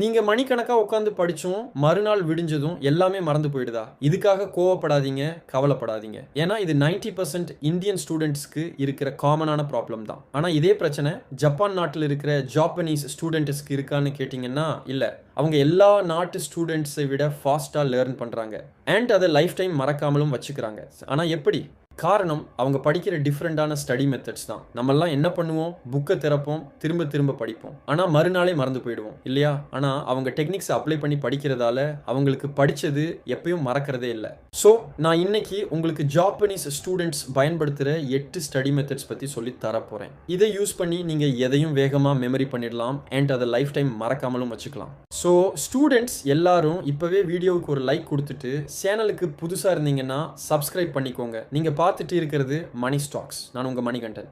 நீங்க மணிக்கணக்காக உட்காந்து படித்தோம் மறுநாள் விடிஞ்சதும் எல்லாமே மறந்து போயிடுதா? இதுக்காக கோவப்படாதீங்க கவலைப்படாதீங்க. ஏன்னா இது 90% பர்சன்ட் இந்தியன் ஸ்டூடெண்ட்ஸ்க்கு இருக்கிற காமனான ப்ராப்ளம் தான். ஆனால் இதே பிரச்சனை ஜப்பான் நாட்டில் இருக்கிற ஜாப்பனீஸ் ஸ்டூடெண்ட்ஸ்க்கு இருக்கான்னு கேட்டிங்கன்னா இல்லை. அவங்க எல்லா நாட்டு ஸ்டூடெண்ட்ஸை விட ஃபாஸ்ட்டாக லேர்ன் பண்ணுறாங்க அண்ட் அதை லைஃப் டைம் மறக்காமலும் வச்சுக்கிறாங்க. ஆனால் எப்படி? காரணம் அவங்க படிக்கிற டிஃப்ரெண்ட்டான ஸ்டடி மெத்தட்ஸ் தான். நம்மெல்லாம் என்ன பண்ணுவோம்? புக்கை திறப்போம் திரும்ப திரும்ப படிப்போம். ஆனால் மறுநாளே மறந்து போயிடுவோம் இல்லையா? ஆனால் அவங்க டெக்னிக்ஸ் அப்ளை பண்ணி படிக்கிறதால அவங்களுக்கு படித்தது எப்பயும் மறக்கிறதே இல்லை. ஸோ நான் இன்னைக்கு உங்களுக்கு ஜாப்பனீஸ் ஸ்டூடெண்ட்ஸ் பயன்படுத்துகிற எட்டு ஸ்டடி மெத்தட்ஸ் பற்றி சொல்லி தரப்போகிறேன் இதை யூஸ் பண்ணி நீங்கள் எதையும் வேகமாக மெமரி பண்ணிடலாம் அண்ட் அதை லைஃப் டைம் மறக்காமலும் வச்சுக்கலாம். ஸோ ஸ்டூடெண்ட்ஸ் எல்லாரும் இப்போவே வீடியோவுக்கு ஒரு லைக் கொடுத்துட்டு சேனலுக்கு புதுசாக இருந்தீங்கன்னா சப்ஸ்கிரைப் பண்ணிக்கோங்க. நீங்கள் பார்த்துட்டு இருக்கிறது மணி ஸ்டாக்ஸ் நான் உங்கள் Manikandan.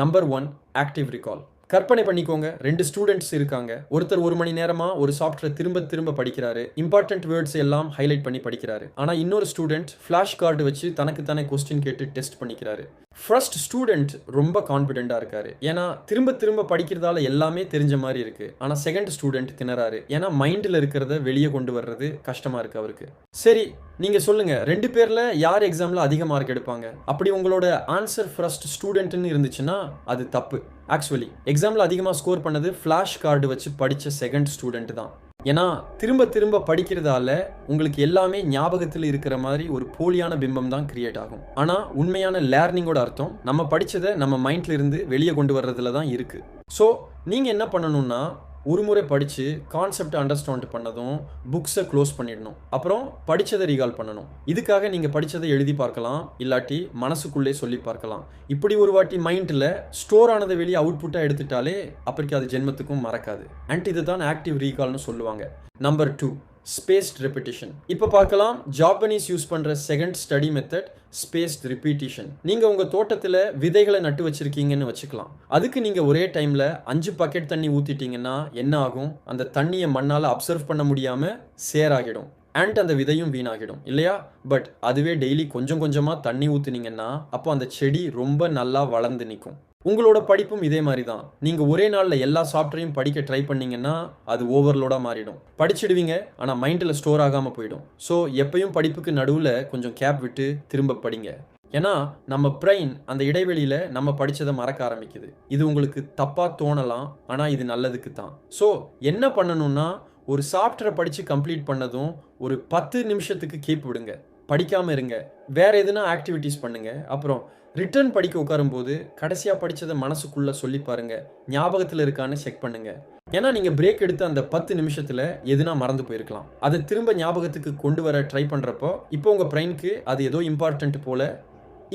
Number one active recall கற்பனை பண்ணிக்கோங்க. ரெண்டு ஸ்டூடெண்ட்ஸ் இருக்காங்க. ஒருத்தர் ஒரு மணி நேரமா ஒரு சாஃப்ட்வேர் திரும்ப திரும்ப படிக்கிறாரு. இம்பார்ட்டன்ட் வேர்ட்ஸ் எல்லாம் ஹைலைட் பண்ணி படிக்கிறாரு. ஆனா இன்னொரு ஸ்டூடெண்ட் ஃபிளாஷ் கார்டு வச்சு தனக்கு தானே கொஸ்டின் கேட்டு டெஸ்ட் பண்ணிக்கிறாரு. ஃபர்ஸ்ட் ஸ்டூடெண்ட் ரொம்ப கான்ஃபிடென்ட்டாக இருக்காரு. ஏன்னா திரும்ப திரும்ப படிக்கிறதால எல்லாமே தெரிஞ்ச மாதிரி இருக்கு. ஆனால் செகண்ட் ஸ்டூடெண்ட் திணறாரு. ஏன்னா மைண்டில் இருக்கிறத வெளியே கொண்டு வர்றது கஷ்டமாக இருக்கு அவருக்கு. சரி நீங்கள் சொல்லுங்கள் ரெண்டு பேரில் யார் எக்ஸாமில் அதிக மார்க் எடுப்பாங்க? அப்படி உங்களோட ஆன்சர் ஃபர்ஸ்ட் ஸ்டூடெண்ட்டுன்னு இருந்துச்சுன்னா அது தப்பு. ஆக்சுவலி எக்ஸாமில் அதிகமாக ஸ்கோர் பண்ணது ஃப்ளாஷ் கார்டு வச்சு படித்த செகண்ட் ஸ்டூடெண்ட் தான். ஏன்னா திரும்ப திரும்ப படிக்கிறதால உங்களுக்கு எல்லாமே ஞாபகத்தில் இருக்கிற மாதிரி ஒரு போலியான பிம்பம் தான் கிரியேட் ஆகும். ஆனால் உண்மையான லேர்னிங்கோட அர்த்தம் நம்ம படித்ததை நம்ம மைண்ட்லேருந்து வெளியே கொண்டு வர்றதுல தான் இருக்குது ஸோ நீங்கள் என்ன பண்ணணும்னா ஒரு முறை படித்து கான்செப்ட் அண்டர்ஸ்டாண்ட் பண்ணதும் புக்ஸை க்ளோஸ் பண்ணிடணும். அப்புறம் படித்ததை ரீகால் பண்ணணும். இதுக்காக நீங்கள் படித்ததை எழுதி பார்க்கலாம். இல்லாட்டி மனசுக்குள்ளே சொல்லி பார்க்கலாம். இப்படி ஒரு வாட்டி மைண்டில் ஸ்டோர் ஆனதை வெளியே அவுட்புட்டாக எடுத்துட்டாலே அப்போதைக்கு அது ஜென்மத்துக்கும் மறக்காது. அண்ட் இதுதான் ஆக்டிவ் ரீகால்னு சொல்லுவாங்க. நம்பர் டூ ஸ்பேஸ்ட் ரெப்பிட்டிஷன் இப்போ பார்க்கலாம் ஜாப்பனீஸ் யூஸ் பண்ணுற second study method spaced repetition நீங்கள் உங்கள் தோட்டத்தில் விதைகளை நட்டு வச்சுருக்கீங்கன்னு வச்சுக்கலாம். அதுக்கு நீங்கள் ஒரே டைமில் அஞ்சு பக்கெட் தண்ணி ஊற்றிட்டீங்கன்னா என்ன ஆகும்? அந்த தண்ணியை மண்ணால் அப்சர்வ் பண்ண முடியாமல் சேராகிடும். அண்ட் அந்த விதையும் வீணாகிடும் இல்லையா? பட் அதுவே டெய்லி கொஞ்சம் கொஞ்சமாக தண்ணி ஊற்றுனீங்கன்னா அப்போ அந்த செடி ரொம்ப நல்லா வளர்ந்து நிற்கும் உங்களோட படிப்பும் இதே மாதிரி தான் நீங்கள் ஒரே நாளில் எல்லா சாஃப்ட்வேரையும் படிக்க ட்ரை பண்ணிங்கன்னா அது ஓவர்லோடாக மாறிடும். படிச்சிடுவீங்க ஆனால் மைண்டில் ஸ்டோர் ஆகாமல் போயிடும். ஸோ எப்பயும் படிப்புக்கு நடுவில் கொஞ்சம் கேப் விட்டு திரும்ப படிங்க. ஏன்னா நம்ம பிரெயின் அந்த இடைவெளியில் நம்ம படித்ததை மறக்க ஆரம்பிக்குது. இது உங்களுக்கு தப்பாக தோணலாம் ஆனால் இது நல்லதுக்கு தான். ஸோ என்ன பண்ணணும்னா ஒரு சாஃப்ட்வேரை படித்து கம்ப்ளீட் பண்ணதும் ஒரு பத்து நிமிஷத்துக்கு கீப் விடுங்க. படிக்காமல் இருங்க. வேறு எதுனா ஆக்டிவிட்டீஸ் பண்ணுங்கள் அப்புறம் ரிட்டர்ன் படிக்க உட்காரும்போது கடைசியாக படித்ததை மனசுக்குள்ளே சொல்லி பாருங்கள் ஞாபகத்தில் இருக்கான்னு செக் பண்ணுங்கள் ஏன்னா நீங்கள் பிரேக் எடுத்த அந்த பத்து நிமிஷத்தில் எதுனா மறந்து போயிருக்கலாம். அதை திரும்ப ஞாபகத்துக்கு கொண்டு வர ட்ரை பண்ணுறப்போ இப்போ உங்கள் பிரெயினுக்கு அது ஏதோ இம்பார்ட்டன்ட் போல்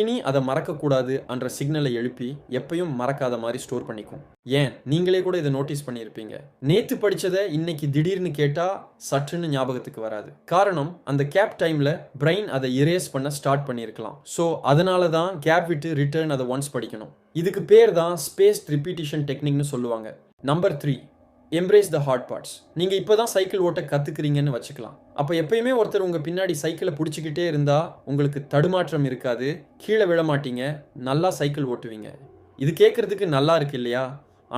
இனி அதை மறக்கக்கூடாது என்ற சிக்னலை எழுப்பி எப்பயும் மறக்காத மாதிரி ஸ்டோர் பண்ணிக்கும். ஏன்? நீங்களே கூட இதை நோட்டீஸ் பண்ணியிருப்பீங்க. நேற்று படிச்சதை இன்னைக்கு திடீர்னு கேட்டால் சற்றுன்னு ஞாபகத்துக்கு வராது. காரணம் அந்த கேப் டைமில் பிரெயின் அதை இரேஸ் பண்ண ஸ்டார்ட் பண்ணியிருக்கலாம். ஸோ அதனால தான் கேப் விட்டு ரிட்டர்ன் அதை ஒன்ஸ் படிக்கணும். இதுக்கு பேர் தான் ஸ்பேஸ் ரிப்பீட்டிஷன் டெக்னிக்னு சொல்லுவாங்க. Number three embrace the hard parts நீங்கள் இப்போ தான் சைக்கிள் ஓட்ட கற்றுக்குறீங்கன்னு வச்சுக்கலாம். அப்போ எப்பயுமே ஒருத்தர் உங்கள் பின்னாடி சைக்கிளை பிடிச்சிக்கிட்டே இருந்தால் உங்களுக்கு தடுமாற்றம் இருக்காது. கீழே விழ மாட்டீங்க. நல்லா சைக்கிள் ஓட்டுவீங்க. இது கேட்குறதுக்கு நல்லா இருக்கு இல்லையா?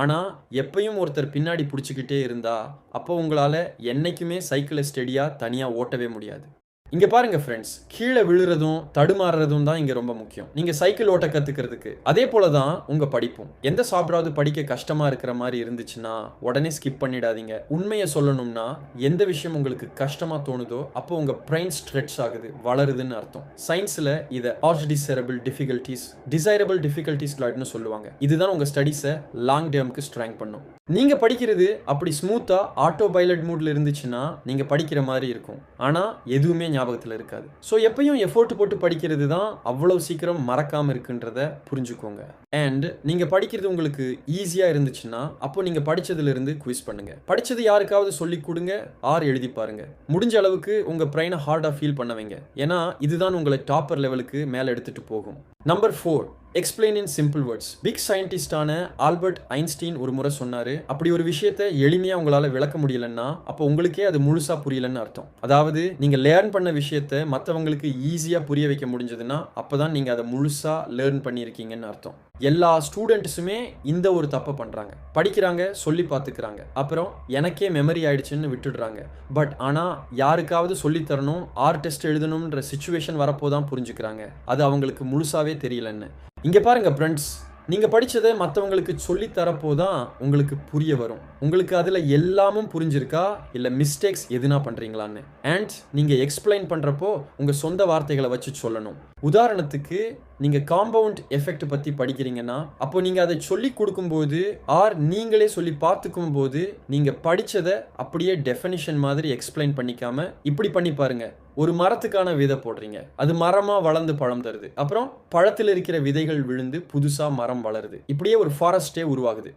ஆனால் எப்பயும் ஒருத்தர் பின்னாடி பிடிச்சிக்கிட்டே இருந்தால் அப்போ உங்களால் என்றைக்குமே சைக்கிளை ஸ்டெடியாக தனியாக ஓட்டவே முடியாது. இங்கே பாருங்கள் ஃப்ரெண்ட்ஸ் கீழே விழுறதும் தடுமாறுறதும் தான் இங்கே ரொம்ப முக்கியம். நீங்கள் சைக்கிள் ஓட்ட கற்றுக்கிறதுக்கு அதே போல தான் உங்கள் படிப்பும். எந்த சாப்பிடாவது படிக்க கஷ்டமாக இருக்கிற மாதிரி இருந்துச்சுன்னா உடனே ஸ்கிப் பண்ணிடாதீங்க. உண்மையை சொல்லணும்னா எந்த விஷயம் உங்களுக்கு கஷ்டமாக தோணுதோ அப்போ உங்கள் பிரெயின் ஸ்ட்ரெச் ஆகுது வளருதுன்னு அர்த்தம். சயின்ஸில் இதை arch desirable difficulties desirable difficulties லாய்ட்னு சொல்லுவாங்க. இதுதான் உங்கள் ஸ்டடீஸை லாங் டேர்முக்கு ஸ்ட்ராங் பண்ணும். நீங்கள் படிக்கிறது அப்படி ஸ்மூத்தாக ஆட்டோ பைலட் மூடில் இருந்துச்சுன்னா நீங்கள் படிக்கிற மாதிரி இருக்கும். ஆனால் எதுவுமே ஞாபகத்தில் இருக்காது. ஸோ எப்பயும் எஃபோர்ட் போட்டு படிக்கிறது தான் அவ்வளோ சீக்கிரம் மறக்காமல் இருக்குன்றத புரிஞ்சுக்கோங்க. அண்ட் நீங்கள் படிக்கிறது உங்களுக்கு ஈஸியாக இருந்துச்சுன்னா அப்போ நீங்கள் படித்ததுலேருந்து குவிஸ் பண்ணுங்கள் படித்தது யாருக்காவது சொல்லி கொடுங்க ஆர் எழுதி பாருங்க. முடிஞ்ச அளவுக்கு உங்கள் பிரெயினை ஹார்டாக ஃபீல் பண்ண வைங்க. ஏன்னா இதுதான் உங்களை டாப்பர் லெவலுக்கு மேலே எடுத்துகிட்டு போகும். Number four explain in simple words big சயின்டிஸ்டான Albert Einstein ஒரு முறை சொன்னார் அப்படி ஒரு விஷயத்தை எளிமையாக உங்களால் விளக்க முடியலன்னா அப்போ உங்களுக்கே அது முழுசாக புரியலன்னு அர்த்தம். அதாவது நீங்கள் லேர்ன் பண்ண விஷயத்தை மற்றவங்களுக்கு ஈஸியாக புரிய வைக்க முடிஞ்சதுன்னா அப்பதான் நீங்கள் அதை முழுசாக லேர்ன் பண்ணியிருக்கீங்கன்னு அர்த்தம். எல்லா ஸ்டூடெண்ட்ஸுமே இந்த ஒரு தப்பை பண்ணுறாங்க படிக்கிறாங்க சொல்லி பார்த்துக்கிறாங்க. அப்புறம் எனக்கே மெமரி ஆயிடுச்சுன்னு விட்டுடுறாங்க. பட் ஆனால் யாருக்காவது சொல்லித் தரணும் ஆர் டெஸ்ட் எழுதணுன்ற சுச்சுவேஷன் வரப்போ தான் புரிஞ்சுக்கிறாங்க. அது அவங்களுக்கு முழுசாகவே தெரியலன்னு. இங்கே பாருங்க ஃப்ரெண்ட்ஸ் நீங்கள் படித்ததை மற்றவங்களுக்கு சொல்லித்தரப்போ தான் உங்களுக்கு புரிய வரும். உங்களுக்கு அதில் எல்லாமும் புரிஞ்சிருக்கா? இல்லை மிஸ்டேக்ஸ் எதுனா பண்ணுறீங்களான்னு அண்ட் நீங்கள் எக்ஸ்பிளைன் பண்ணுறப்போ உங்கள் சொந்த வார்த்தைகளை வச்சு சொல்லணும். உதாரணத்துக்கு நீங்கள் காம்பவுண்ட் எஃபெக்ட் பற்றி படிக்கிறீங்கன்னா அப்போ நீங்கள் அதை சொல்லி கொடுக்கும்போது ஆர் நீங்களே சொல்லி பார்த்துக்கும் போது நீங்கள் படித்ததை அப்படியே டெஃபனிஷன் மாதிரி எக்ஸ்பிளைன் பண்ணிக்காமல் இப்படி பண்ணி பாருங்கள் ஒரு மரத்துக்கான விதை போடுறீங்க. அது மரமாக வளர்ந்து பழம் தருது. அப்புறம் பழத்தில் இருக்கிற விதைகள் விழுந்து புதுசாக மரம் வளருது. இப்படியே ஒரு ஃபாரஸ்டே உருவாகுது.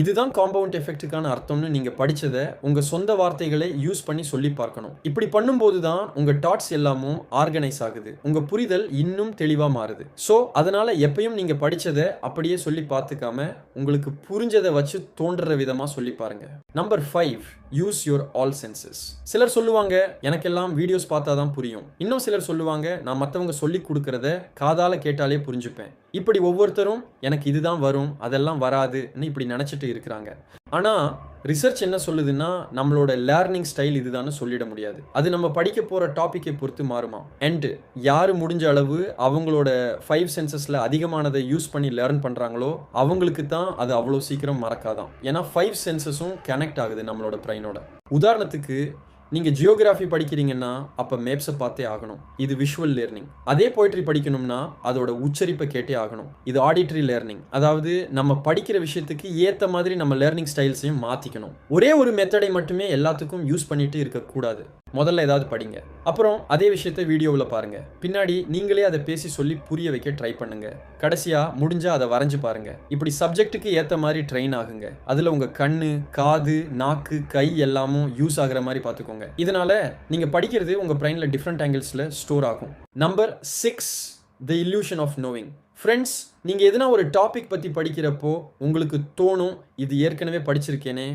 இதுதான் காம்பவுண்ட் எஃபெக்ட்டுக்கான அர்த்தம்னு நீங்கள் படித்ததை உங்கள் சொந்த வார்த்தைகளை யூஸ் பண்ணி சொல்லி பார்க்கணும். இப்படி பண்ணும்போது தான் உங்கள் டாட்ஸ் எல்லாமும் ஆர்கனைஸ் ஆகுது. உங்கள் புரிதல் இன்னும் தெளிவாக மாறுது. ஸோ அதனால் எப்பயும் நீங்கள் படித்ததை அப்படியே சொல்லி பார்த்துக்காம உங்களுக்கு புரிஞ்சதை வச்சு தோன்ற விதமாக சொல்லி பாருங்கள் number five use your all senses சிலர் சொல்லுவாங்க எனக்கெல்லாம் வீடியோஸ் பார்த்தா தான் புரியும். இன்னும் சிலர் சொல்லுவாங்க நான் மற்றவங்க சொல்லி கொடுக்கறத காதால் கேட்டாலே புரிஞ்சுப்பேன். இப்படி ஒவ்வொருத்தரும் எனக்கு இதுதான் வரும் அதெல்லாம் வராதுன்னு இப்படி நினச்சிட்டு இருக்கிறாங்க. ஆனால் ரிசர்ச் என்ன சொல்லுதுன்னா நம்மளோட லேர்னிங் ஸ்டைல் இதுதான்னு சொல்லிட முடியாது. அது நம்ம படிக்க போகிற டாப்பிக்கை பொறுத்து மாறுமா? அண்டு யார் முடிஞ்ச அளவு அவங்களோட ஃபைவ் சென்சஸில் அதிகமானதை யூஸ் பண்ணி லேர்ன் பண்ணுறாங்களோ அவங்களுக்கு தான் அது அவ்வளோ சீக்கிரம் மறக்காதான். ஏன்னா ஃபைவ் சென்சஸும் கனெக்ட் ஆகுது நம்மளோட பிரெயினோட உதாரணத்துக்கு நீங்கள் ஜியோகிராஃபி படிக்கிறீங்கன்னா அப்போ மேப்ஸை பார்த்தே ஆகணும். இது விஷுவல் லேர்னிங் அதே போய்ட்ரி படிக்கணும்னா அதோட உச்சரிப்பை கேட்டே ஆகணும். இது ஆடிட்டரி லேர்னிங் அதாவது நம்ம படிக்கிற விஷயத்துக்கு ஏற்ற மாதிரி நம்ம லேர்னிங் ஸ்டைல்ஸையும் மாற்றிக்கணும் ஒரே ஒரு மெத்தடை மட்டுமே எல்லாத்துக்கும் யூஸ் பண்ணிட்டு இருக்கக்கூடாது. முதல்ல ஏதாவது படிங்க. அப்புறம் அதே விஷயத்த வீடியோவில் பாருங்க. பின்னாடி நீங்களே அதை பேசி சொல்லி புரிய வைக்க ட்ரை பண்ணுங்க. கடைசியாக முடிஞ்சால் அதை வரைஞ்சு பாருங்க. இப்படி சப்ஜெக்ட்டுக்கு ஏற்ற மாதிரி ட்ரெயின் ஆகுங்க. அதில் உங்கள் கண்ணு காது நாக்கு கை எல்லாமும் யூஸ் ஆகிற மாதிரி பார்த்துக்கோங்க. இதனால் நீங்கள் படிக்கிறது உங்கள் பிரெயினில் டிஃப்ரெண்ட் ஆங்கிள்ஸில் ஸ்டோர் ஆகும். Number six the illusion of knowing friends நீங்கள் எதுனா ஒரு டாபிக் பற்றி படிக்கிறப்போ உங்களுக்கு தோணும் இது ஏற்கனவே படிச்சிருக்கேனே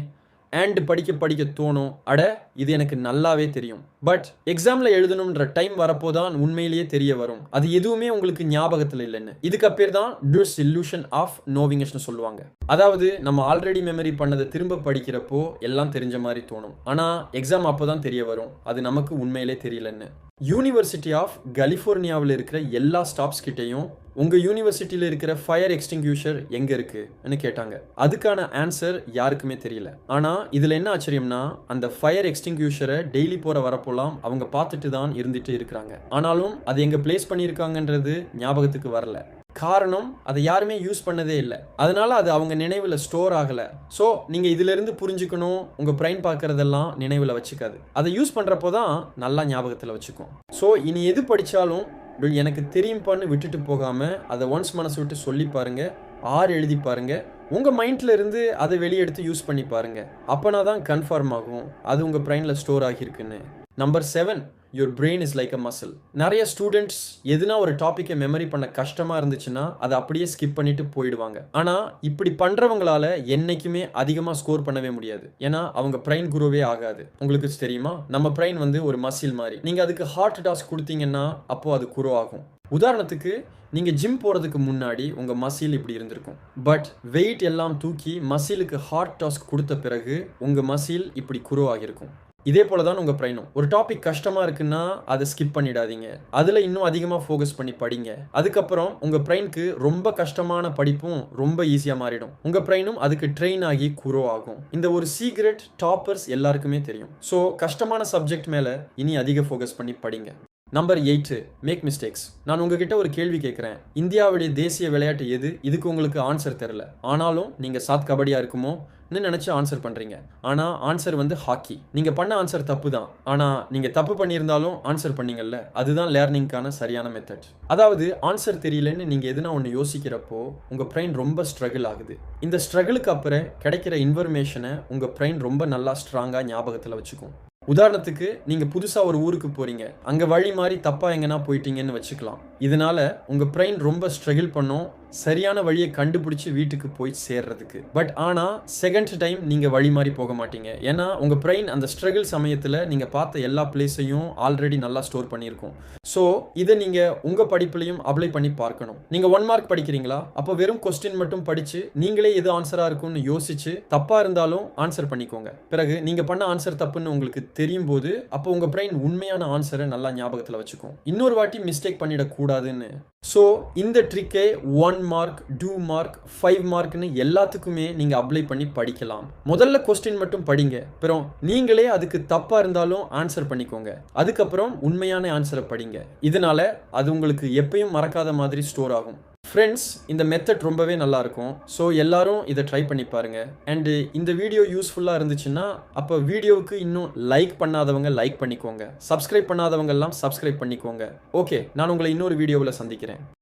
அண்ட் படிக்க படிக்க தோணும். அட இது எனக்கு நல்லாவே தெரியும். பட் எக்ஸாமில் எழுதணுன்ற டைம் வரப்போ தான் உண்மையிலேயே தெரிய வரும். அது எதுவுமே உங்களுக்கு ஞாபகத்தில் இல்லைன்னு. இதுக்கு பேர் தான் டிஸ் இல்லூஷன் ஆஃப் நோவிங்ஸ்னு சொல்லுவாங்க. அதாவது நம்ம ஆல்ரெடி மெமரி பண்ணதை திரும்ப படிக்கிறப்போ எல்லாம் தெரிஞ்ச மாதிரி தோணும். ஆனால் எக்ஸாம் அப்போ தான் தெரிய வரும். அது நமக்கு உண்மையிலே தெரியலன்னு. யூனிவர்சிட்டி ஆஃப் கலிஃபோர்னியாவில் இருக்கிற எல்லா ஸ்டாப்ஸ் கிட்டேயும் உங்கள் யூனிவர்சிட்டியில் இருக்கிற ஃபயர் எக்ஸ்டிங்யூஷர் எங்கே இருக்குன்னு கேட்டாங்க. அதுக்கான ஆன்சர் யாருக்குமே தெரியல. ஆனால் இதில் என்ன ஆச்சரியம்னா அந்த ஃபயர் எக்ஸ்டிங்யூஷரை டெய்லி போகிற வரப்போலாம் அவங்க பார்த்துட்டு தான் இருந்துட்டு இருக்கிறாங்க. ஆனாலும் அது எங்கே பிளேஸ் பண்ணியிருக்காங்கன்றது ஞாபகத்துக்கு வரல. காரணம் அதை யாருமே யூஸ் பண்ணதே இல்லை. அதனால அது அவங்க நினைவில் ஸ்டோர் ஆகலை. ஸோ நீங்கள் இதிலிருந்து புரிஞ்சுக்கணும் உங்கள் பிரைன் பார்க்குறதெல்லாம் நினைவில் வச்சுக்காது. அதை யூஸ் பண்ணுறப்போ தான் நல்லா ஞாபகத்தில் வச்சுக்கும். ஸோ இனி எது படித்தாலும் எனக்கு தெரியும்பான்னு விட்டுட்டு போகாமல் அதை ஒன்ஸ் மனசு விட்டு சொல்லி பாருங்கள் ஆறு எழுதி பாருங்கள் உங்கள் மைண்டில் இருந்து அதை வெளியெடுத்து யூஸ் பண்ணி பாருங்கள் அப்போனா தான் கன்ஃபார்ம் ஆகும். அது உங்கள் பிரெயினில் store ஆகியிருக்குன்னு. Number seven your brain is like a muscle நிறைய ஸ்டூடெண்ட்ஸ் எதுனா ஒரு டாப்பிக்கை மெமரி பண்ண கஷ்டமாக இருந்துச்சுன்னா அதை அப்படியே ஸ்கிப் பண்ணிட்டு போயிடுவாங்க. ஆனால் இப்படி பண்ணுறவங்களால என்றைக்குமே அதிகமாக ஸ்கோர் பண்ணவே முடியாது. ஏன்னா அவங்க பிரெயின் குரோவே ஆகாது. உங்களுக்கு தெரியுமா? நம்ம பிரெயின் வந்து ஒரு மசில் மாதிரி. நீங்கள் அதுக்கு ஹார்ட் டாஸ்க் கொடுத்தீங்கன்னா அப்போது அது குரோ ஆகும். உதாரணத்துக்கு நீங்கள் ஜிம் போகிறதுக்கு முன்னாடி உங்கள் மசில் இப்படி இருந்திருக்கும். பட் வெயிட் எல்லாம் தூக்கி மசிலுக்கு ஹார்ட் டாஸ்க் கொடுத்த பிறகு உங்கள் மசில் இப்படி குரோ ஆகியிருக்கும். இதே போல தான் உங்கள் பிரெயினும் ஒரு டாபிக் கஷ்டமாக இருக்குன்னா அதை ஸ்கிப் பண்ணிடாதீங்க. அதில் இன்னும் அதிகமாக ஃபோக்கஸ் பண்ணி படிங்க. அதுக்கப்புறம் உங்கள் பிரெயினுக்கு ரொம்ப கஷ்டமான படிப்பும் ரொம்ப ஈஸியாக மாறிடும். உங்கள் பிரெயினும் அதுக்கு ட்ரெயின் ஆகி குரோ ஆகும். இந்த ஒரு சீக்ரெட் டாப்பர்ஸ் எல்லாருக்குமே தெரியும். ஸோ கஷ்டமான சப்ஜெக்ட் மேலே இனி அதிக ஃபோக்கஸ் பண்ணி படிங்க. நம்பர் எயிட்டு மேக் மிஸ்டேக்ஸ் நான் உங்ககிட்ட ஒரு கேள்வி கேட்குறேன் இந்தியாவுடைய தேசிய விளையாட்டு எது? இதுக்கு உங்களுக்கு ஆன்சர் தெரில ஆனாலும் நீங்கள் சாத் கபடியாக இருக்குமோ? நினச்சி ஆன்சர் பண்ணுறீங்க ஆனால் ஆன்சர் வந்து ஹாக்கி நீங்கள் பண்ண ஆன்சர் தப்பு தான் ஆனால் நீங்கள் தப்பு பண்ணியிருந்தாலும் ஆன்சர் பண்ணீங்கல்ல. அதுதான் லேர்னிங்க்கான சரியான மெத்தட் அதாவது ஆன்சர் தெரியலன்னு நீங்கள் எதுனா ஒன்று யோசிக்கிறப்போ உங்கள் பிரெயின் ரொம்ப ஸ்ட்ரகிள் ஆகுது. இந்த ஸ்ட்ரகிளுக்கு அப்புறம் கிடைக்கிற இன்ஃபர்மேஷனை உங்கள் பிரெயின் ரொம்ப நல்லா ஸ்ட்ராங்காக ஞாபகத்தில் வச்சுக்கும். உதாரணத்துக்கு நீங்கள் புதுசாக ஒரு ஊருக்கு போகிறீங்க அங்கே வழி மாதிரி தப்பாக எங்கன்னா போயிட்டீங்கன்னு வச்சுக்கலாம். இதனால் உங்கள் பிரெயின் ரொம்ப ஸ்ட்ரகிள் பண்ணும். சரியான வழியை கண்டுபிடிச்சி வீட்டுக்கு போய் சேர்றதுக்கு. பட் ஆனால் செகண்ட் டைம் நீங்கள் வழி மாறி போக மாட்டீங்க. ஏன்னா உங்கள் பிரெயின் அந்த ஸ்ட்ரகிள் சமயத்தில் நீங்கள் பார்த்த எல்லா பிளேஸையும் ஆல்ரெடி நல்லா ஸ்டோர் பண்ணியிருக்கோம். ஸோ இதை நீங்கள் உங்கள் படிப்புலையும் அப்ளை பண்ணி பார்க்கணும். நீங்கள் ஒன் மார்க் படிக்கிறீங்களா? அப்போ வெறும் கொஸ்டின் மட்டும் படித்து நீங்களே எது ஆன்சராக இருக்கும்னு யோசிச்சு தப்பாக இருந்தாலும் ஆன்சர் பண்ணிக்கோங்க. பிறகு நீங்கள் பண்ண ஆன்சர் தப்புன்னு உங்களுக்கு தெரியும் போது அப்போ உங்கள் பிரெயின் உண்மையான ஆன்சரை நல்லா ஞாபகத்தில் வச்சுக்கும். இன்னொரு வாட்டி மிஸ்டேக் பண்ணிடக்கூடாதுன்னு. ஸோ இந்த ட்ரிக்கை one mark two mark five மார்க்னு எல்லாத்துக்குமே நீங்கள் அப்ளை பண்ணி படிக்கலாம். முதல்ல கொஸ்டின் மட்டும் படிங்க. அப்புறம் நீங்களே அதுக்கு தப்பாக இருந்தாலும் ஆன்சர் பண்ணிக்கோங்க. அதுக்கப்புறம் உண்மையான ஆன்சரை படிங்க. இதனால் அது உங்களுக்கு எப்பயும் மறக்காத மாதிரி ஸ்டோர் ஆகும். ஃப்ரெண்ட்ஸ் இந்த மெத்தட் ரொம்பவே நல்லாயிருக்கும் ஸோ எல்லாரும் இதை ட்ரை பண்ணி பாருங்க. அண்டு இந்த வீடியோ யூஸ்ஃபுல்லாக இருந்துச்சுன்னா அப்போ வீடியோவுக்கு இன்னும் லைக் பண்ணாதவங்க லைக் பண்ணிக்கோங்க. சப்ஸ்கிரைப் பண்ணாதவங்கெல்லாம் சப்ஸ்கிரைப் பண்ணிக்கோங்க. ஓகே நான் உங்களை இன்னொரு வீடியோவில் சந்திக்கிறேன்.